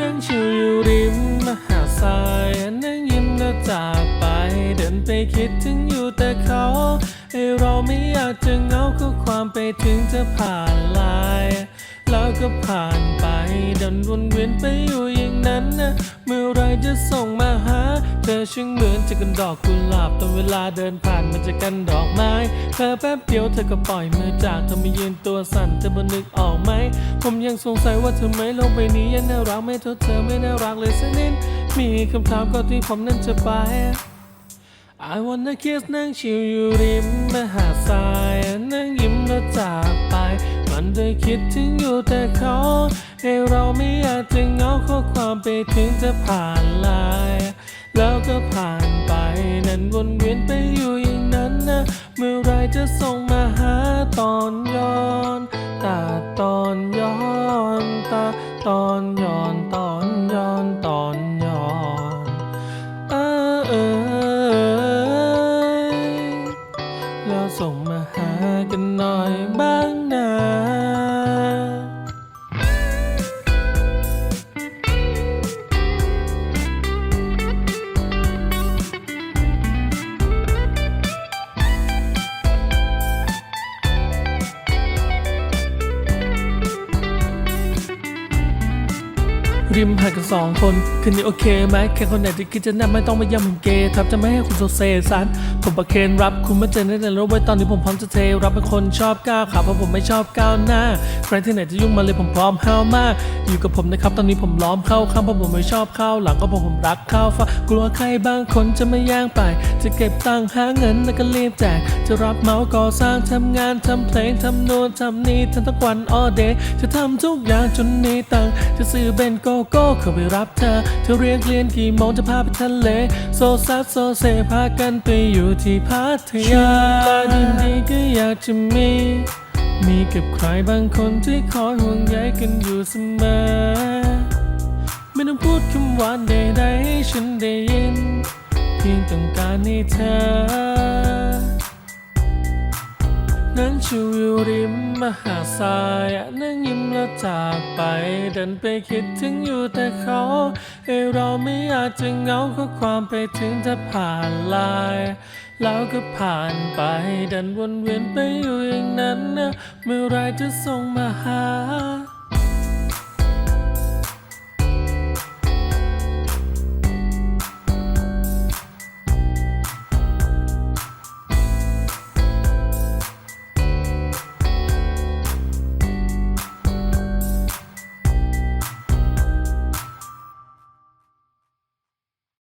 นั่งชิวอยู่ริมมหาสายนั่งยิ้มแล้วจากไป เดินไปคิดถึงอยู่แต่เขาไอเราไม่อยากจะเงาก็ความไปถึงจะผ่านลาย แล้วก็ผ่านไปเดินวนเวียนไปอยู่ นั้นนะเมื่อไรจะส่งมาหา เธอช่างเหมือนจะกันดอกกุหลาบตอนเวลาเดินผ่านมันจะกันดอกไม้ เธอแป๊บเดียวเธอก็ปล่อยมือจากเธอมายืนตัวสั่นเธอบ่นึกออกไหม ผมยังสงสัยว่าเธอไมโลกใบนี้ยังน่ารักไม่เท่าเธอไม่น่ารักเลยสักนิดมีคำถามก่อนที่ผมนั้นจะไป I wanna kiss นั่งชิวอยู่ริมมหาทรายนั่งยิ้มแล้วจากไป มันได้คิดถึงอยู่แต่เขาให้เราไม่อยากจะเงาข้อควา ไปถึงจะผ่านลน์แล้วก็ผ่านไปนั่นวนเวียนไปอยู่อย่างนั้นนะ เมื่อไรจะส่งมาหาตอนย้อนตาตอนย้อนตาตอนย้อนตอนย้อนตอนย้อนเออเอยแล้วส่งมาหากันหน่อยบ้า ริมห่างกันสองคนคืนนี้โอเคไหมแค่คนไหนที่คิดจะแนบไม่ต้องมาย้ำผมเกย์ทับจะไม่ให้คุณโซเซซันผมประเคนรับคุณมาเจอในแต่รู้ไว้ตอนนี้ผมพร้อมจะเทรับเป็นคนชอบก้าวขาเพราะผมไม่ชอบก้าวหน้า ใครที่ไหนจะยุ่งมาเลยผมพร้อมห้าวมาก อยู่กับผมนะครับตอนนี้ผมล้อมเข้าข้างเพราะผมไม่ชอบเข้าหลังก็เพราะผมรักเข้าฟ้ากลัวใครบางคนจะมาย่างไป จะเก็บตังค์หาเงินแล้วก็รีบแจกจะรับเมาก่อสร้างทำงานทำเพลงทำโน่นทำนี่ทำทั้งวัน all day จะทำทุกอย่างจนมีตังค์จะซื้อเบนโกโก้เข้าไปรับเธอ เธอเรียกเรียนกี่โมงจะพาไปทะเล โซซัสโซเซพากันไปอยู่ที่พัทยาดีดีก็อยากจะมี มีกับใครบางคนที่คอยห่วงใยกันอยู่เสมอ ไม่ต้องพูดคำหวานใดๆให้ฉันได้ยิน เพียงต้องการให้เธอ นั่งชิวอยู่ริมมหาสายนั่งยิ้มแล้วจากไป เดินไปคิดถึงอยู่แต่เขาเอเราไม่อาจจะเหงาก็ความไปถึงจะผ่านลาย แล้วก็ผ่านไปเดินวนเวียนไปอยู่อย่างนั้นนะเมื่อไรจะส่งมาหา